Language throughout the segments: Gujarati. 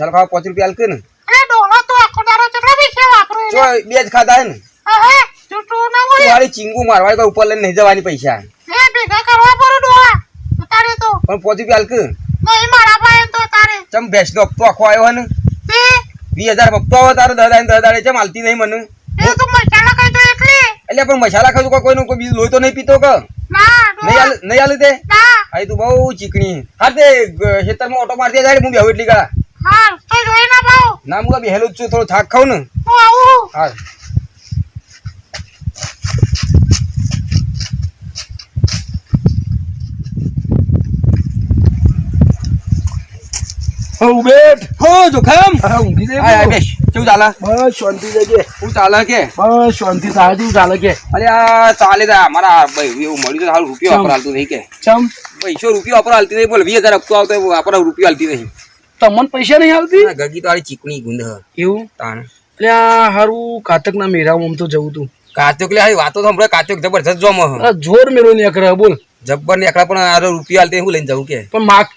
મસાલો ખાવા પાંચ રૂપિયા હાલકે ને. અરે ડોહો તો આખો દાડો કેટલા પૈસા વાપરે જો બે જ ખાધા હે ને. હા જૂઠું ના બોલે. વાળી ચીંગુ મારવા કોઈ ઉપર લઈને નહીં જવાની પૈસા. હે ભેગા કરવા પડે ડોહા. તારે તો. પણ પાંચ રૂપિયા હાલકે નહીં મારા પાસે તો તારે. ચમ ભેંસ નો હપ્તો આખો આવ્યો હે ને. તે વીસ હપ્તો આવે તારો દસ દાડે દસ ચમ હાલતી નહીં મને. એ તો મસાલા ખાઈ તો એટલે એટલે પણ મસાલા ખાધું કોઈ કોઈનું કોઈ બીજું લોહી તો નહીં પીતો કે? નહીં ડોહા. હાલ નહીં હાલે તે? ના. તું બહુ ચીકણી. હા તે ખેતરમાં ઓટો મારતી જાય હું બેહું એટલી હા તો જોઈ ના પાઉં ના હું બેહેલું જ છું થોડો થાક ખાવ ને. હું આવું? હા હઉ બેઠ હો જોખમ. હા ઊંઘી જઈ આય બેસ. કેવું ચાલે? બસ શાંતિ જજે શું ચાલે કે? બસ શાંતિ તારે કેવું ચાલે કે. અરે આ ચાલે તા. અમારા ભાઈ એવું મળ્યું તો હાલ રૂપિયો ચમ. નહીં કે. ચમ. પૈસો રૂપિયો વાપર હાલતી નહીં બોલ વીસ હજાર હપ્તો આવતો હોય, રૂપિયો હાલતી નહીં. તમને પૈસા નહીં આવતી? ગગી તો આ ચીકણી ગુંદ એવું? તાણ. એટલે આ હારું કાતક ના મેરાવું આમ તો જવું તું. કાતક લે વાતો તો કાતક જબરજસ્ત જોમ જોર મેળો ને અકરા બોલ. જબ્બર ને અકરા પણ આ રૂપિયા હાલતી હું લઈને જવું કે. પણ માક?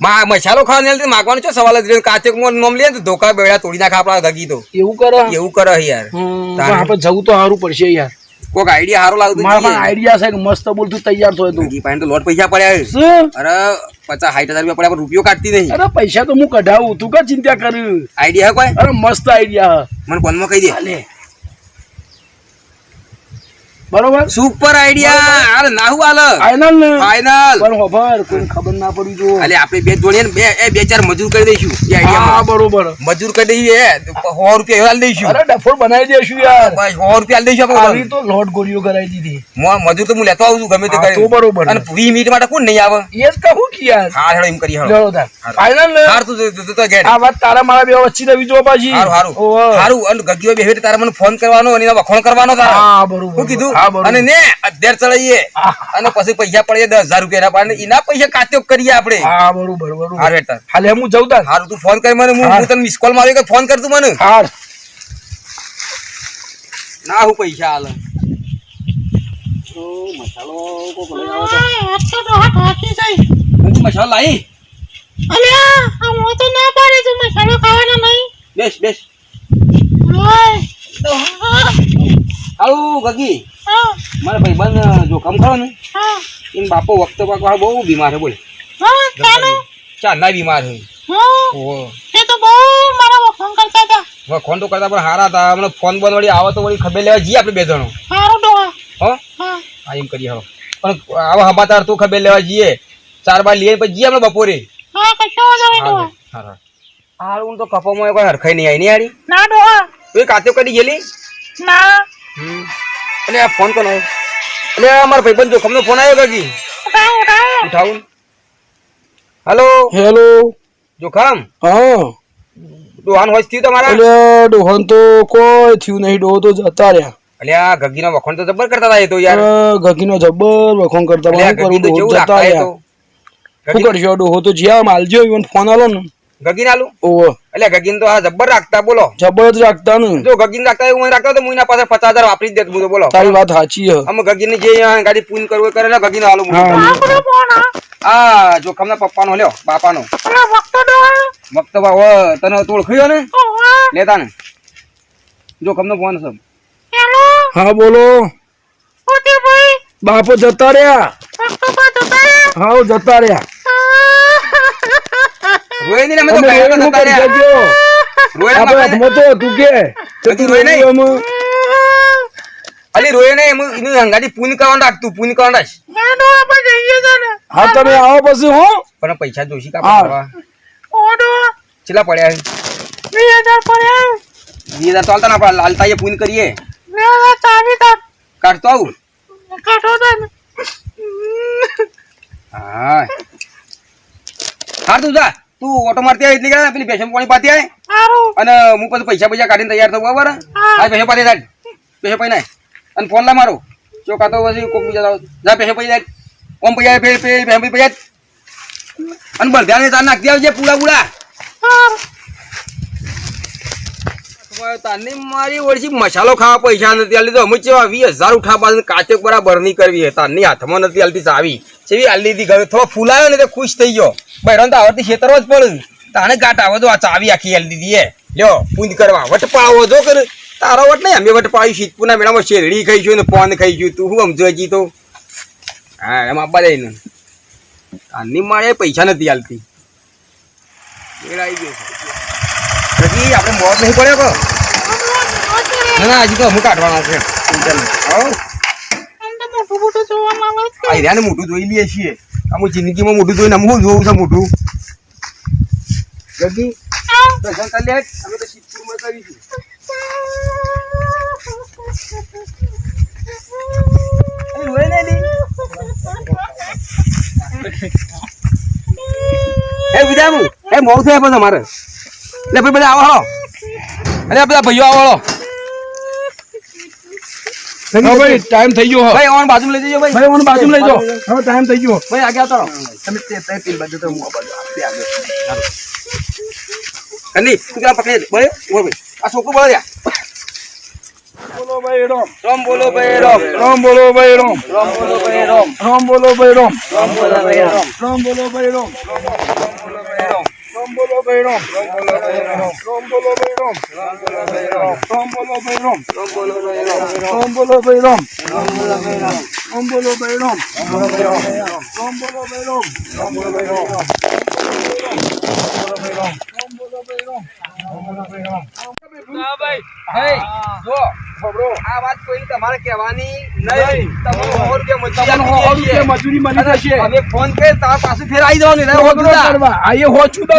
મા મસાલો ખાવા નહીં માગવાનો છો સવાલ જ કાચકમાં નોમ લે તો ધોકા બેડા તોડી નાખે આપણા ગગી તો. એવું કરે? એવું કરે યાર. પણ આપણે જવું તો સારું પડશે યાર. કોક આઈડિયા હારો લાવતું મારા પાસે આઈડિયા છે કે મસ્ત બોલતું તૈયાર થયો તું. ગગી પાસે તો લોટ પૈસા પડ્યા છે. શું? અરે પચાસ સાઠ હજાર રૂપિયા પડ્યા પણ રૂપિયો કાઢતી નહીં. અરે પૈસા તો હું કઢાવું. તું કે ચિંતા કર? આઈડિયા કોઈ? અરે મસ્ત આઈડિયા મને ફોનમાં કહી દે. બરોબર? સુપર આઈડિયા અરે નાહુ આલ ફાઇનલ ફાઇનલ પણ ખબર કોઈ ખબર ના પડી જો અલે આપણે બે જોડીએ ને બે એ બે ચાર મજૂર કરી દઈશું એ હા બરોબર. મજૂર કરી દઈએ 100 રૂપિયા હાલ દઈશું. અરે ડફોર બનાવી દેશું યાર. ભાઈ 100 રૂપિયા હાલ દઈશું આવી આપણે તો લોટ ગોળીઓ કરાવી દીધી. મો- મજૂર તો હું લેતો આવું છું ગમે તે હા, તો બરોબર. અને 20 મિનિટ માટે કોણ નહીં આવે? એ જ કહું કે યાર. હા હેડો એમ કરી હેડો લેવો તાર. ફાઇનલ હાર તું તું- ગેટ આ વાત તારા મારા બે વચ્ચે રવી જો પાછી. હારું હારું. હારું અને ગગ્યો બે તારે મને ફોન કરવાનો અને વખોણ કરવાનો તારા. હા બરોબર હું કીધું? અને ને અધ્યાર ચડાઈએ. અને પછી પૈસા પડીએ દસ હજાર રૂપિયા પાડે. એના પૈસા કાત્યો કરીએ આપણે. હા બરોબર બરોબર. હાર હેઠ હાલે હું જઉં તાર. હારું તું ફોન કરી મને. હું હા. તને મિસ કોલ માર્યો કે ફોન કર તું મને? હાર ના હું પૈસા હાલ હું તું મસાલો લાવી? અલ્યા હું તો ના પાડે તું મસાલો ખાવાનો નહીં. બેસ બેસ. ઓય. હારું ગગી. હા. મારા ભાઈબંધ જોખમ ખરો ને હા. એમ બાપો વખતો પાક બહુ બીમાર છે બોલ. હા ચાંદા બીમાર છે. હા. એ તો બહુ મારા વખાણ કરતા હતા. વખોણ તો કરતા પણ હારા હતા. હમણાં ફોન બોન વળી આવે તો વળી ખબર લેવા જઈએ આપણે બે જણો. સારું ડોહા હો. હા? હા. એમ કરીએ હવે પણ આવા હબાતાર તું ખબર લેવા જઈએ. ચાર બાર લઈએ પછી જઈએ આપણે બપોરે. હા કશો ડોહા હારું તો કપામાં કોઈ હરખાઈ નહીં આવી. નહીં હારી ના ડોહા તું કાચો કરી ગયેલી? ના. હમ. આ ફોન કોનો? એટલે આ મારા ભાઈબંધ જોખમનો ફોન આવ્યો કાકી. ઉઠાવો? હલો? હેલો. જોખમ? હા. ડોહાન હોય થયું તમારા? એટલે ડોહન તો કોઈ થયું નહીં. ડોહો તો જતા રહ્યા. એટલે આ ગગીના વખોણ તો જબર કરતા હતા એ તો યાર. ગગીનો જબ્બર વખોણ કરતા હતા. કરું? ડોહો જતા રહ્યા. તો. શું કરશો? ડોહો તો જ્યાં માલજો ઇવન ફોન આલો ને. ગગીન આલું? ઓહો. એટલે ગગીન તો આ જબ્બર રાખતા બોલો. જબર જ રાખતા ને જો ગગીન રાખતા હું રાખતા તો મુઈના પાસે પચાસ હજાર વાપરી દેત હું તો બોલો. તારી વાત સાચી હે. અમે ગગીન જે ગાડી પૂન કરવું કરે ને ગગીન હાલો આ. આ જોખમના પપ્પાનો લ્યો બાપાનો. વખતો ડોહા તને તું ઓળખ્યો ને? લેતા ને. જોખમનો ફોન છે. હા બોલો. બાપો જતા રહ્યા. હા જતા રહ્યા. રોય નહીં ને અમે તો અમે ગયા તો એવું જતા કરી રહ્યા. શકજો. રોય ને આપણે બાપાને- હાથમાં તો તું કે તો તું નહીં? એમાં અલી રોય ને એમ એનું હંગાડી પૂન કરવાનું રાખતું પૂન કરવાનું રાખ. ના ડોહા પર જઈએ છે ને. હા તમે આવો પછી હું. પણ પૈસા જોશી કા. પડવા ઓ ડોહા પડ્યા છે? વીસ હજાર પડ્યા વીસ હજાર ચાલતા ને આપણે લાલતાઈએ પૂન કરીએ. હજાર ચાવી તાર કાઢતો આવું? કાઢો તને હા. હાર તું જા. તું ઓટો મારતી આવી એટલે કે પેલી પેશન પાણી પાતી આવે અને હું પછી પૈસા પૈસા કાઢીને તૈયાર થવું બરાબર? હા. પૈસા પાતી જાય. પૈસા પૈ નાય. અને ફોન લા મારો. જો કાતો પછી કોક બીજા લાવો. જા પૈસા પૈ જાય. ઓમ પૈસા પે પે પૈસા અને બળધ્યાને તાર નાખતી આવજે પૂરા પૂરા તારની મારી ઓળખી મસાલો ખાવા પૈસા નથી આલી તો અમે ચેવા વીસ હજાર ઉઠા પાડીને કાચે બરાબર નહીં કરવી તારની હાથમાં નથી આલતી ચાવી ચેવી આલી હતી ઘરે, થોડો ફૂલાયો ને તે ખુશ થઈ ગયો. બહેરાન તો આવડતી ખેતરવા જ પડે. તાને ગાટ આવે તો આ ચાવી આખી આલી દીધી હે લ્યો પૂંજ કરવા. વટ પાડવો જો કર. તારો વટ નહીં, અમે વટ શીતપુના મેળામાં શેરડી ખાઈશું ને પોન ખાઈશું તું શું સમજો હજી તો? હા, એમ આપવા દે ને મારે પૈસા નથી આલતી. મેળ આવી ગયો છે આપણે મોત નહીં પડ્યો કો ના ના હજી તો અમુક કાઢવાના છે. આમ તો મોટું મોટું જોઈ લઈએ છીએ. આમ જિંદગીમાં મોઢું જોઈને શું જોઉં છે મોઢું? જલ્દી. આમ. કરી લે. અમે તો સિદ્ધપુરમાં કરીશું એ વિદામુ એ મોડું થાય પણ તમારે. એટલે ભાઈ બધા આવો હળો અરે બધા ભાઈઓ આવો હળો ભાઈ ટાઈમ થઈ ગયો ભાઈ ઓન બાજુ લઈ જજો ભાઈ. ભાઈ મને બાજુ લઈ જાઓ. હવે ટાઈમ થઈ ગયો. ભાઈ આગળ આવતા. તમે તે તે પેલી બાજુ તો હું આ બાજુ આ બે આગળ. કની તું પેલા પકડી. બોલે બોલ ભાઈ. આ છોકરું બોલે લ્યા. બોલો ભાઈ રોમ. રામ બોલો ભાઈ રામ. રામ બોલો ભાઈ રોમ. રામ બોલો ભાઈ રામ. રામ બોલો ભાઈ રોમ. રામ બોલો ભાઈ રામ. રામ બોલો ભાઈ રોમ. રામ બોલો ભાઈ રોમ. રામ બોલો ભાઈ રોમ રામ બોલો ભાઈ રોમ રામ બોલો ભાઈ રામ રામ બોલો ભાઈ રોમ રામ બોલો ભાઈ રામ રામ બોલો ભાઈ રોમ રામ બોલો ભાઈ રોમ રામ બોલો ભાઈ રોમ ભાઈ જો આ વાત કોઈ તમારે કહેવાની નહીં. તમારે સો રૂપિયા મજૂરી મળી જશે. અમે ફોન કરે તાર પાછું ફેર આવી જવાનું. એટલે ઓગણો કરવા. હોચું તો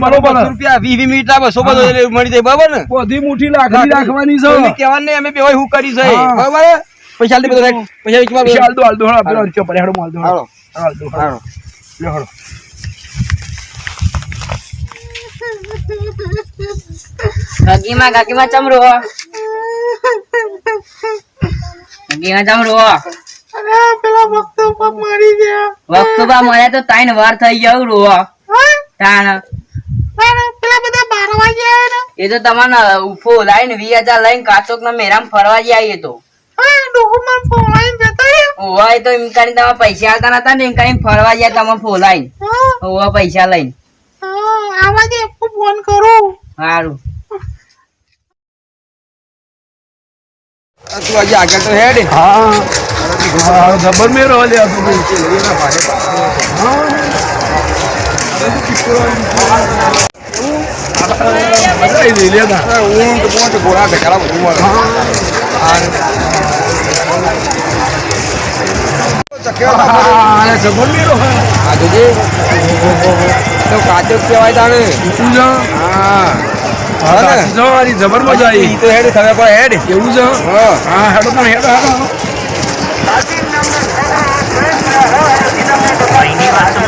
બરોબર. રૂપિયા વીસ વીસ મિનિટ બસો બધો મળી જાય બરાબર ને? બધી મુઠ્ઠી લાકડી રાખવાની છે. કહેવાનું નહીં અમે બે શું કરી છે. બરાબર? પૈસા આલી દે બધો. પૈસા વેચવા પછી બધો. હાલ દો હાલ દો. હાલ પેલો અંચો પડે. હેડો દો. હાલો. હાલ દો હાલો. લે હાલો. ગગીમાં ગગીમાં ચમરો. ગગીમાં ચમરો અરે પેલા વખતો મારી ગયા. વક્તુબા મળે તો ત્રણ વાર થઈ ગયું રો તાણ. પેલા બધા બાર વાગ્યા આવ્યા ને? એ તો તમને ઉફો લાઈને વીસ હજાર લઈને કાચોક ના મેરામ ફરવા જઈએ તો. એમ કરીને તમે પૈસા આલતા નતા ને એમ કરીને ફરવા ગયા તમે ફોલાઈને. હા. હોવા પૈસા લઈને. આવા દે ફોન કરું. સારું તું આજે આગળ તો હેડ. હા. જબર મેં રહો લે આ તો ઊંટ બૂંટ ઘોડા ઢગાલા બધું જબર મેં રહો આ જોજે. તો કાચો કહેવાય તાણે. હા. મારી જબર મજા આવી ઈ તો હેડ ખબર પડે હેડ એવું છે હા હેડો પણ હેડો હેડો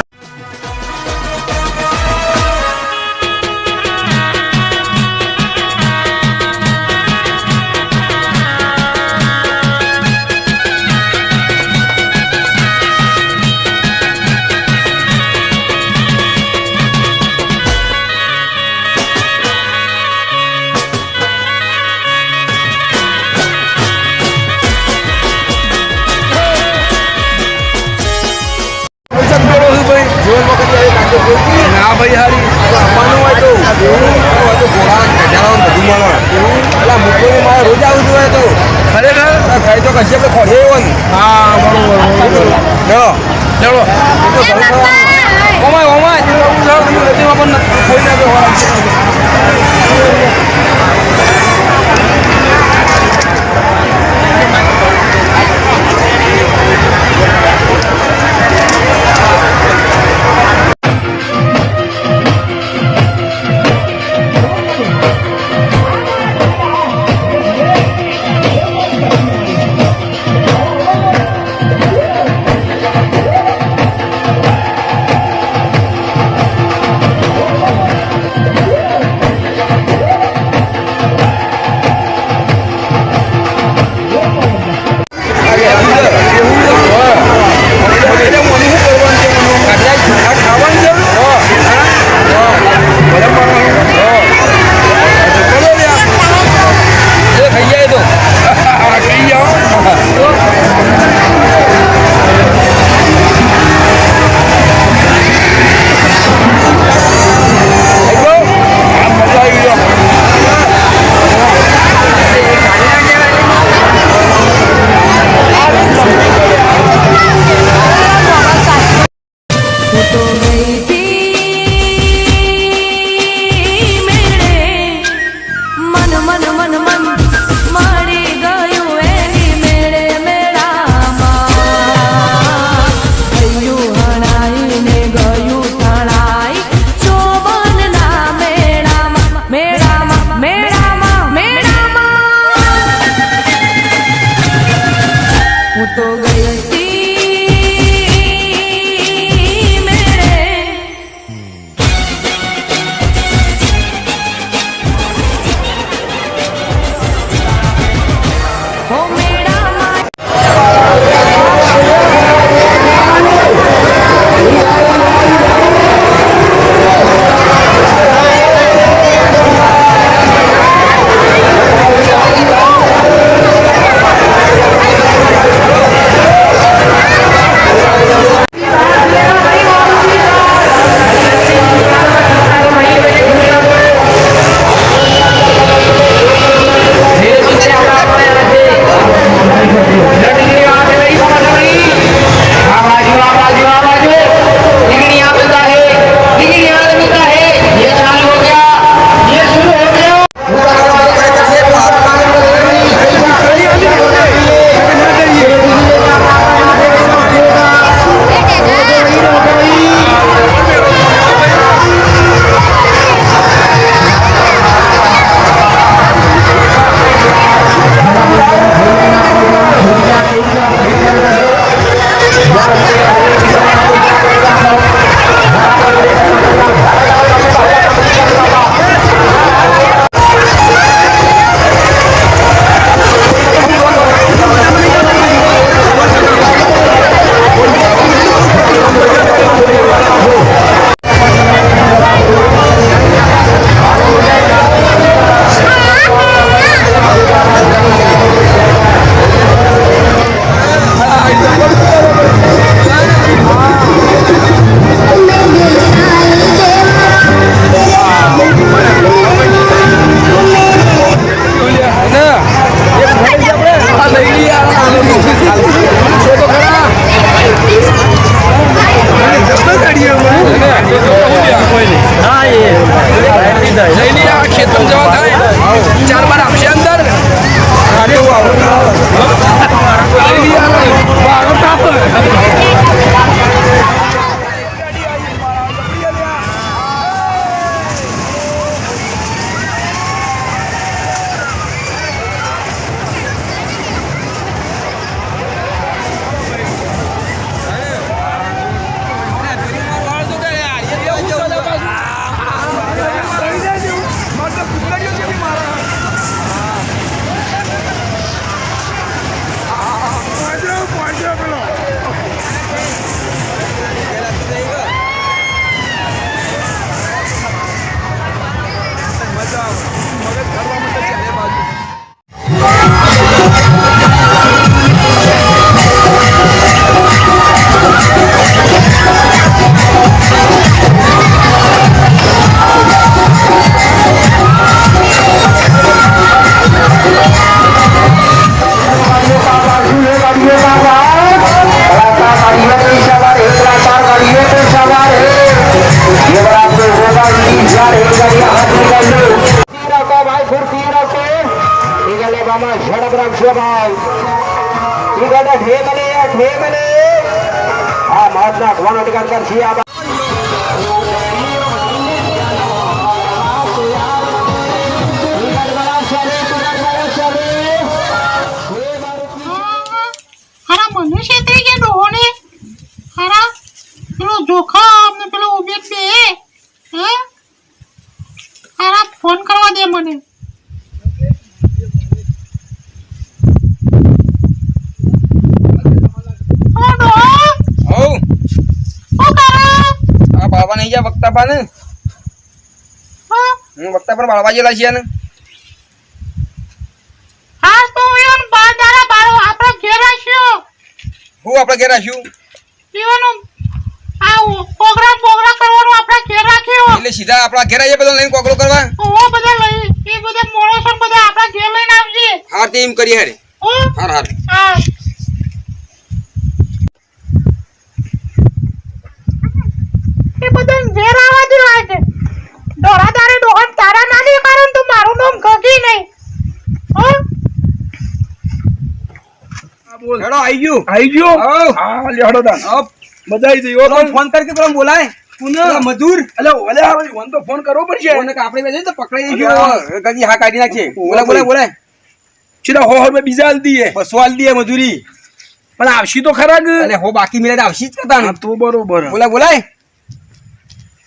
ઠે મને ઠે મને આ મહાત્મા ભગવાન અધિકાર કર છે આ હારા મને છેતરી ગયા ડોહોને હારા? પેલો જોખમ ને પેલો ઉમેદ બે હે હારા ફોન કરવા દે મને ઓ ડોહો હઉ શું કરે આ બાબા નહીં વક્તા પા ને હા. હું વક્તા પર બાળવા જેલા છે ને. હા તો એમ બાર દાડા બાર આપણે ઘેર આશ્યો હું આપણે ઘેર રાખ્યું ઈવન આ પ્રોગ્રામ પ્રોગ્રામ કરવાનો આપણે ઘેર રાખ્યો એટલે સીધા આપણા ઘેર આવીએ બધા લઈને કોકરો કરવા? ઓ બધા લઈ એ બધા મોણસો બધા આપણા ઘેર લઈને આવજે. હા તે એમ કરીએ હારે. હાર હાર. હા. એ બધા ઘેર આવવા દે આજે દોરા તારે ડોહન તારા ના દે કારણ તું મારું નામ ગગી નહીં હો હેડો આવી ગયું. આઈ ગયો? હા લે હેડો દાન હપ. બધા આઈ જઈ પેલો ફોન કરી કે પેલો બોલાય. પેલો મધુર. અલે ઓલે ભાઈ ફોન તો ફોન કરવો પડશે. આપણે તો પકડાઈ હા કાઢી હો હો બીજા હાલ બસો મજૂરી પણ આવશી તો ખરા અને હો બાકી મિલે આવશી જ કરતા તો બરોબર. બોલાય બોલાય.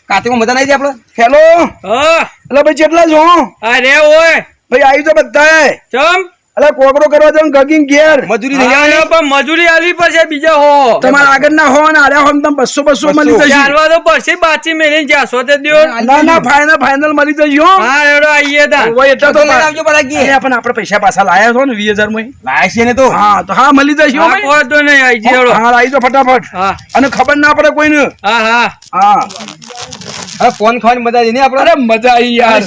કાતેમાં મજા નહીં આપણે હેલો હા. અલે ભાઈ કેટલા છો અરે ઓય. ભાઈ આવી તો બધા ચમ? અલે કોકરો કરવા જાવ ગગીન ગેર મજૂરી પણ મજૂરી આલવી પડશે બીજા હો. તમારા આગળ ના હો ને આરે હો ને તમે બસો બસો મળી જશે ચાલવા તો પડશે બાચી મેલી જાશો તે દ્યો. ના ના ફાઇનલ ફાઇનલ મળી જજો હા. એડો આઈએ તા ઓય એટલે તો તો આવજો પરાગી અરે પણ આપણે પૈસા પાછા લાયા છો ને વીસ હજારમાં. લાયા છે ને તો? હા તો હા મળી જશે હો કોઈ તો નહીં આઈ જેડો હા આઈ જો ફટાફટ. હા. અને ખબર ના પડે કોઈને. હા હા. હા. ફોન ખાવાની મજા આવી ને આપડે અરે મજા આવી યાર.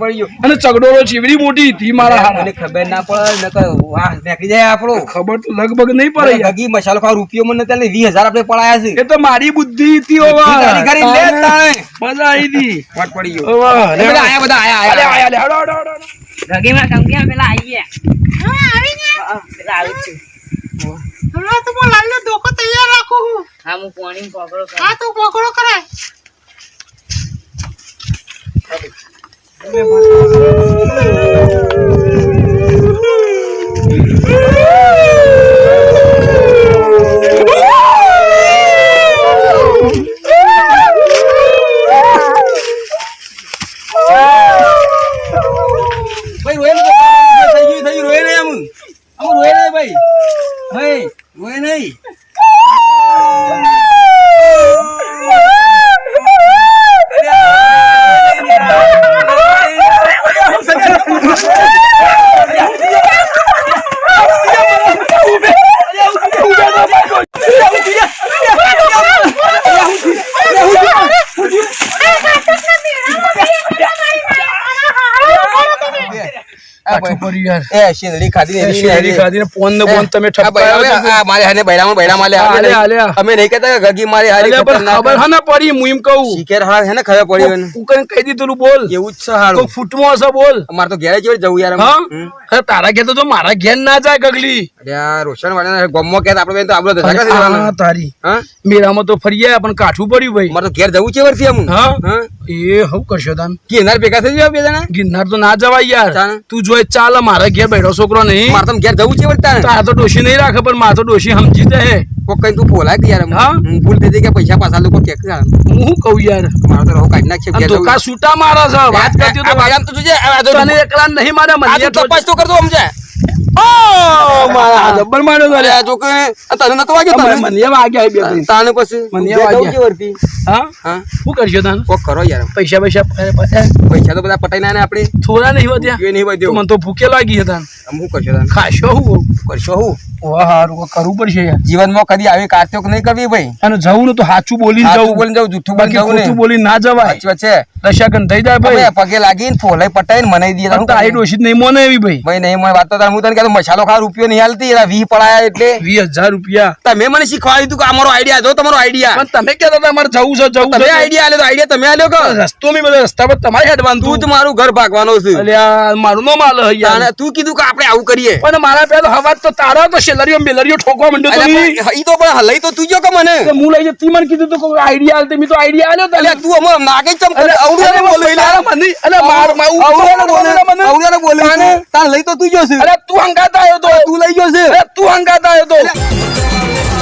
પડી અને ચગડોળો ચીવડી મોટી હતી મારા હારા. ખબર ના પડે નકર વાહ નીકળી જાય આપણો. ખબર તો લગભગ નહીં પડે યાર. મસાલો ખાવા રૂપિયો મને ત્યારે વીસ હજાર આપણે પડાયા છે. એ તો મારી બુદ્ધિ હતી ઓવા. કરી લે તાણે મજા આવી હતી. વટ પડી ગયો. ઓવા, બધા આયા બધા આયા આયા. પેલા હા આવી ગયા? પેલા આવી હમણાં તો હું લાલનો ધોકો તૈયાર રાખું હા હું પોણી પકડો હા તો પકડો કરાય રોય ને થઈ ગયું થઈ ગયું રોય નહીં આમ આમ રોય નહીં ભાઈ ભાઈ રોય નહીં આ ભાઈ. પડ્યું શેરડી ખાધી શેરડી ખાધીને પોન ને પોન તમે આ મારે હાને બૈરામાં બૈરામાં લે. અમે નહીં- હાલે. અમે નહીં કહેતા ગગી મારે હારી. ખબર હા પડી હું એમ કહું. શીખેર હા હે ને ખબર પડી. તું કઈ કહી દીધું બોલ. એવું જ છે હારું. તો હશે બોલ. મારે તો ઘેરે જ જવું યાર હા? તારા ઘેર તો મારા ઘેર ના જાય ગગલી. અરે રોશન વાળા ગમો કે આપણે તો આપણો. તારી. હા? મેળામાં તો ફરી આયા પણ કાઠું પડ્યું ભાઈ. મારે તો ઘેર જવું છે વર્ષી હા? હા? એ હવ કરશો તાન. ગિરનાર ભેગા થઈ જાય બે જણા? ગિરનાર તો ના જવાય યાર. તું જોઈ ચાલ મારા ઘેર બેઠો છોકરો નહીં. મારે ઘેર જવું છે વર્ષ તાર? તો ડોશી નહીં રાખે પણ માર તો ડોશી સમજી જાય. કોક કઈ તું બોલાય કે યાર હા? ભૂલ થઈ કે પૈસા પાછા લોકો કે હું શું કહું યાર? મારે તો રહો કાઢી નાખશે ઘેર ધોકા છૂટા મારે છે. વાત કરતી આ તો જોજે, તને એકલા નહીં મારે મને તપાસ તો કરતો સમજે. ઓ મારા જબ્બર માર્યો તો તને નતો વાગ્યો તને? મને વાગ્યા બે ત્રણ. તાને પછી મને વાગ્યા. છે હા? હા. શું કરશો તાન? કોક કરો યાર. પૈસા પૈસા પૈસા તો બધા પટાઈ ના આપણે. થોડા નહીં વધ્યા. એ નહીં વધ્યો. મને તો ભૂકે લાગી હતા હું શું કરશો તાન? ખાશો હું? કરશો હું? હારું કરવું પડશે યાર. જીવનમાં કદી આવી કાર્તિક નહીં કરવી ભાઈ. અને જવું ને તો સાચું બોલી જવું. બોલી જવું જૂઠું બોલી જવું. ના. જવાય. સાચી છે. દશાકન થઈ જાય ભાઈ. પગે લાગીને ફોલાઈ પટાઈને મને ડોશી નહીં મોને એવી ભાઈ. ભાઈ નહીં મને. વાત તો હું તને કહેતો મસાલો ખાવા રૂપિયો નહીં હાલતી એના વી પડાયા એટલે. વીસ હજાર રૂપિયા. તમે મને શીખવાડ્યું હતું કે આ મારો આઈડિયા જો તમારો આઈડિયા પણ તમે કહેતા હતા મારે જવું છે જવું તમે આઈડિયા આલે તો આઈડિયા તમે આલ્યો કે? રસ્તો મી બધો રસ્તા પર તમારે હેડવાનું તું જ મારું ઘર ભાગવાનો છે. અલ્યા મારું નો માલ યાર તું કીધું કે આપણે આવું કરીએ. પણ મારા પેલો હવાજ તો તારો તો શેલરીઓ બેલરીઓ ઠોકવા મંડ્યો તો ઈ. તો પણ લઈ તો તું જો કે મને? હું લઈ તી મને કીધું તો કોઈ આઈડિયા આલતે મી તો આઈડિયા આલ્યો અલ્યા તું અમો નાગે ચમ અલ્યા, બોલે તારા મને અલ્યા, માર- માર- અવળિયાને બોલે મને. અવળિયાને બોલે. મને તાર લઈ તો તું જો છે. અરે તું હંગાતા આવ્યો તો. તું લઈ ગયો છે. અરે તું હંગાતા આવ્યો તો.